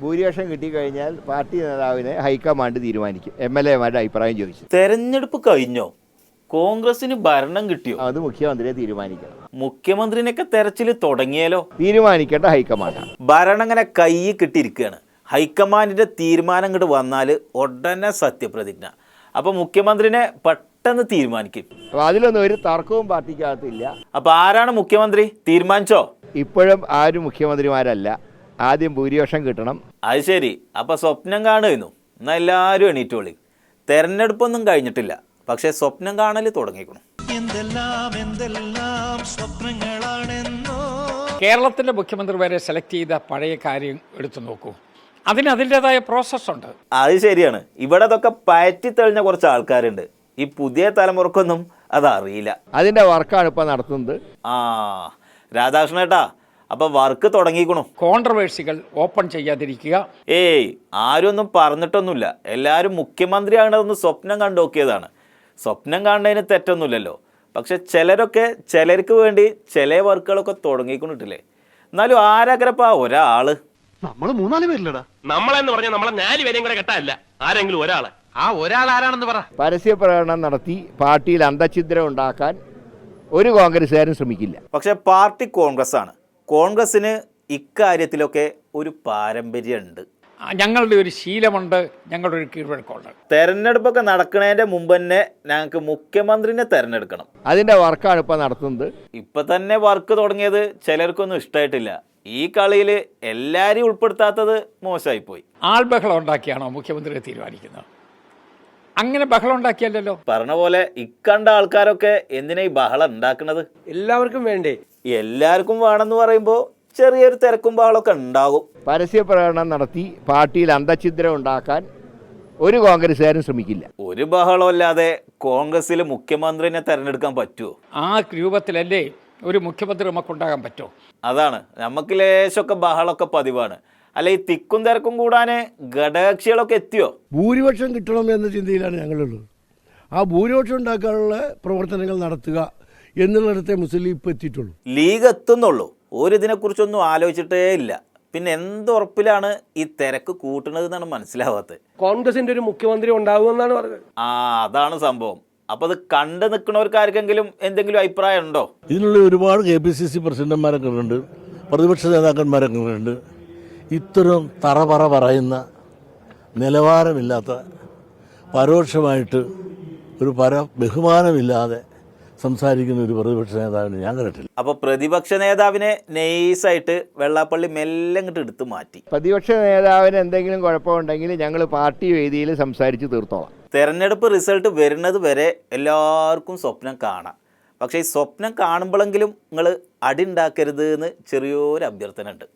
ഭൂരിപക്ഷം കിട്ടിക്കഴിഞ്ഞാൽ പാർട്ടി നേതാവിനെ ഹൈക്കമാൻഡ് തീരുമാനിക്കും. എം എൽ എമാരുടെ അഭിപ്രായം ചോദിച്ചു. തെരഞ്ഞെടുപ്പ് കഴിഞ്ഞോ? കോൺഗ്രസിന് ഭരണം കിട്ടിയോ? അത് മുഖ്യമന്ത്രിയെ തീരുമാനിക്കണം. മുഖ്യമന്ത്രിനൊക്കെ തെരച്ചിൽ തുടങ്ങിയാലോ? തീരുമാനിക്കേണ്ട ഹൈക്കമാൻഡ്. ഭരണം അങ്ങനെ കൈ കിട്ടിയിരിക്കുകയാണ്. ഹൈക്കമാൻഡിന്റെ തീരുമാനം ഇങ്ങോട്ട് വന്നാൽ ഉടനെ സത്യപ്രതിജ്ഞ. അപ്പൊ മുഖ്യമന്ത്രിനെ പെട്ടെന്ന് തീരുമാനിക്കും. അപ്പോൾ അതിലൊന്നും ഒരു തർക്കവും പാർട്ടിക്കകത്തില്ല. അപ്പൊ ആരാണ് മുഖ്യമന്ത്രി? തീരുമാനിച്ചോ? ഇപ്പോഴും ആരും മുഖ്യമന്ത്രിമാരല്ല. ആദ്യം ഭൂരിപക്ഷം കിട്ടണം. അത് ശരി. അപ്പൊ സ്വപ്നം കാണുമായിരുന്നു. എന്നാ എല്ലാവരും എണീറ്റോളി. തെരഞ്ഞെടുപ്പൊന്നും കഴിഞ്ഞിട്ടില്ല. പക്ഷെ സ്വപ്നം കാണൽ തുടങ്ങിക്കണം എന്തെല്ലാം എന്തെല്ലാം സ്വപ്നങ്ങളാണെന്നോ? കേരളത്തിന്റെ മുഖ്യമന്ത്രി വരെ സെലക്ട് ചെയ്ത പഴയ കാര്യം എടുത്തു നോക്കൂ. അതിന് അതിന്റെതായ പ്രോസസ്സുണ്ട് അത് ശരിയാണ്. ഇവിടെ അതൊക്കെ പയറ്റി തെളിഞ്ഞ കുറച്ച് ആൾക്കാരുണ്ട്. ഈ പുതിയ തലമുറക്കൊന്നും അതറിയില്ല. അതിന്റെ വർക്കാണ് ഇപ്പോൾ നടത്തുന്നത്. ആ രാധാകൃഷ്ണേട്ടാ അപ്പൊ വർക്ക് തുടങ്ങിക്കണു. കോൺട്രവേഴ്സികൾ ഓപ്പൺ ചെയ്യാതിരിക്കുക. ഏയ് ആരും ഒന്നും പറഞ്ഞിട്ടൊന്നുമില്ല. എല്ലാവരും മുഖ്യമന്ത്രി ആകണമെന്ന് സ്വപ്നം കണ്ടു നോക്കിയതാണ് സ്വപ്നം കാണുന്നതിന് തെറ്റൊന്നുമില്ലല്ലോ. പക്ഷെ ചിലരൊക്കെ ചിലർക്ക് വേണ്ടി ചില വർക്കുകളൊക്കെ തുടങ്ങിക്കൊണ്ടിട്ടില്ലേ? എന്നാലും ആരാഗ്രപ്പാ ഒരാൾ. നമ്മൾ മൂന്നാൽ പേരില്ലടാ. നമ്മളെന്ന് പറഞ്ഞാൽ നമ്മളെ നാല് പേരെയും കൂടെ കെട്ടാല്ല ആരെങ്കിലും ഒരാളെ. ആ ഒരാൾ ആരാണെന്ന് പറ. പരസ്യ പ്രകടനം നടത്തി പാർട്ടിയിൽ അന്തഛിദ്രം ഉണ്ടാക്കാൻ ഒരു കോൺഗ്രസ്സുകാരും ശ്രമിക്കില്ല. പക്ഷെ പാർട്ടി കോൺഗ്രസ് ആണ് കോൺഗ്രസ്സിന് ഇക്കാര്യത്തിലൊക്കെ ഒരു പാരമ്പര്യമുണ്ട്. ഞങ്ങളുടെ ഒരു ശീലമുണ്ട് ഞങ്ങളുടെ ഒരു കീഴ്വഴക്കമുണ്ട്. തെരഞ്ഞെടുപ്പൊക്കെ നടക്കുന്നതിന്റെ മുമ്പ് തന്നെ ഞങ്ങൾക്ക് മുഖ്യമന്ത്രിനെ തെരഞ്ഞെടുക്കണം. അതിന്റെ വർക്കാണ് ഇപ്പോൾ നടത്തുന്നത്. ഇപ്പൊ തന്നെ വർക്ക് തുടങ്ങിയത് ചിലർക്കൊന്നും ഇഷ്ടമായിട്ടില്ല ഈ കളിയിൽ എല്ലാരെയും ഉൾപ്പെടുത്താത്തത് മോശമായിപ്പോയി. ആൾ ബഹളം ഉണ്ടാക്കിയാണോ മുഖ്യമന്ത്രിയെ തീരുമാനിക്കുന്നത്? അങ്ങനെ ബഹളം ഉണ്ടാക്കിയല്ലോ പറഞ്ഞ പോലെ ഇക്കണ്ട ആൾക്കാരൊക്കെ എന്തിനാ ഈ ബഹളം ഉണ്ടാക്കുന്നത്? എല്ലാവർക്കും വേണ്ടേ? എല്ലാവർക്കും വേണമെന്ന് പറയുമ്പോൾ ചെറിയൊരു തിരക്കും ബഹളമൊക്കെ ഉണ്ടാകും. പരസ്യ പ്രകടനം നടത്തി പാർട്ടിയിൽ അന്തഛിദ്രം ഉണ്ടാക്കാൻ ഒരു കോൺഗ്രസ്സുകാരും ശ്രമിക്കില്ല. ഒരു ബഹളമില്ലാതെ കോൺഗ്രസ്സിൽ മുഖ്യമന്ത്രിനെ തെരഞ്ഞെടുക്കാൻ പറ്റുമോ ആ രൂപത്തിലല്ലേ ഒരു മുഖ്യമന്ത്രി നമുക്കുണ്ടാകാൻ പറ്റുമോ അതാണ്. നമുക്ക് ലേശമൊക്കെ ബഹളമൊക്കെ പതിവാണ്. അല്ല ഈ തിക്കും തിരക്കും കൂടാന് ഘടകകക്ഷികളൊക്കെ എത്തിയോ? ഭൂരിപക്ഷം കിട്ടണം എന്ന ചിന്തയിലാണ് ഞങ്ങളുള്ളത്. ആ ഭൂരിപക്ഷം ഉണ്ടാക്കാനുള്ള പ്രവർത്തനങ്ങൾ നടത്തുക എന്നുള്ളിടത്തെ മുസ്ലിം ലീഗ് ഇപ്പോൾ എത്തിയിട്ടുള്ളൂ. ലീഗ് എത്തുന്നുള്ളൂ. ഒരിതിനെക്കുറിച്ചൊന്നും ആലോചിച്ചിട്ടേ ഇല്ല. പിന്നെ എന്തുറപ്പിലാണ് ഈ തിരക്ക് കൂട്ടുന്നത് എന്നാണ് മനസ്സിലാവാത്തത്. കോൺഗ്രസിന്റെ ഒരു മുഖ്യമന്ത്രി ഉണ്ടാവുമെന്നാണ് പറഞ്ഞത്. ആ അതാണ് സംഭവം. അപ്പൊ അത് കണ്ടു നിൽക്കുന്നവർക്കാർക്കെങ്കിലും എന്തെങ്കിലും അഭിപ്രായം ഉണ്ടോ? ഇതിനുള്ള ഒരുപാട് കെ പി സി സി പ്രസിഡന്റ്മാരൊക്കെ ഉണ്ട്. പ്രതിപക്ഷ നേതാക്കന്മാരൊക്കെ ഉണ്ട്. ഇത്തരം തറപറ പറയുന്ന നിലവാരമില്ലാത്ത പരോക്ഷമായിട്ട് ഒരു പര ബഹുമാനമില്ലാതെ സംസാരിക്കുന്ന ഒരു പ്രതിപക്ഷ നേതാവിനെ ഞാൻ കണ്ടിട്ടില്ല. അപ്പൊ പ്രതിപക്ഷ നേതാവിനെ നെയ്സായിട്ട് വെള്ളാപ്പള്ളി മെല്ലെ ഇങ്ങോട്ട് എടുത്തു മാറ്റി. പ്രതിപക്ഷ നേതാവിന് എന്തെങ്കിലും കുഴപ്പമുണ്ടെങ്കിൽ ഞങ്ങൾ പാർട്ടി വേദിയിൽ സംസാരിച്ച് തീർത്തോളാം. തെരഞ്ഞെടുപ്പ് റിസൾട്ട് വരുന്നത് വരെ എല്ലാവർക്കും സ്വപ്നം കാണാം. പക്ഷേ ഈ സ്വപ്നം കാണുമ്പോഴെങ്കിലും നിങ്ങൾ അടി ഉണ്ടാക്കരുത് എന്ന് ചെറിയൊരു അഭ്യർത്ഥന ഉണ്ട്